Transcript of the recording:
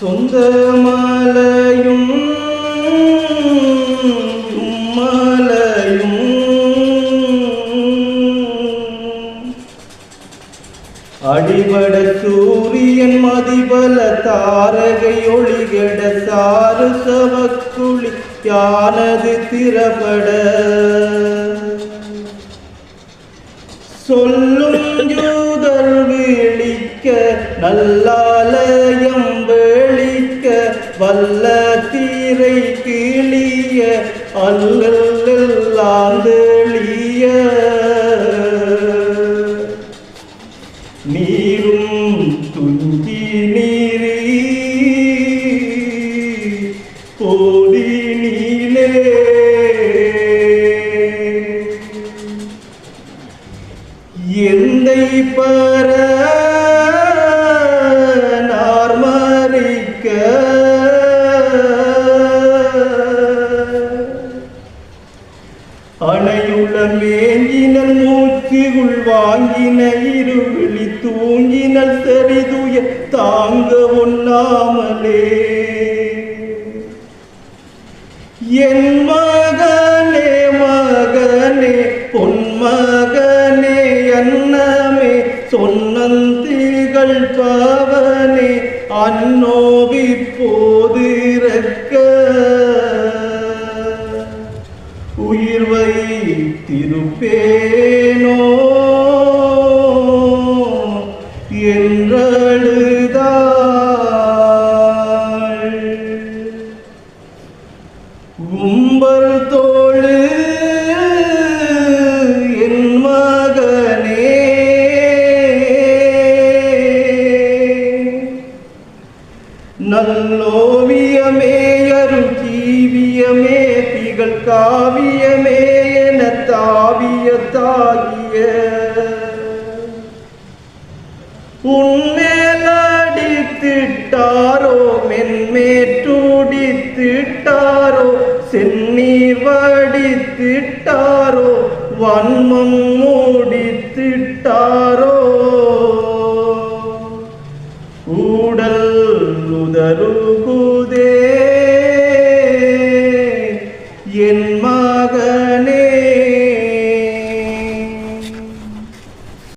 சொந்த மாலையும் மாலையும். அடிபட சூரியன் மதிபல தாரகை ஒளிகட சாறு சவக்குழி யானது திறபட. சொல்லும் யூதர் விழிக்க நல்லாலயம் வெளிக்க வல்ல தீரை கிளிய அல்லல்லாந்தெளிய நீரும் துஞ்சி நீரி. போதி நீலே. எந்தை பர அணையுள்ள வேங்கினல் மூச்சுகுள் வாங்கின இருவிழி தூங்கினல் சரிதுய தாங்க ஒண்ணாமலே. என் மகனே மகனே பொன்மகனே அன்னமே சொன்னந்திகள் பவனே அன்னோவிப்போது உயிர் வைத்திருப்பேனோ? என்றழுதாள். கும்பல் தோழு என் மகனே. நல்லோவியமே அருள் ஜீவியமே திகழ் காவியமே என தாவிய தாகிய. உன்மேலடித்திட்டாரோ மென்மேற்றுடித்திட்டாரோ சென்னீர் வடித்திட்டாரோ வன்மம் மூடித்திட்டாரோ. ஊடல் உதரும் മകനേ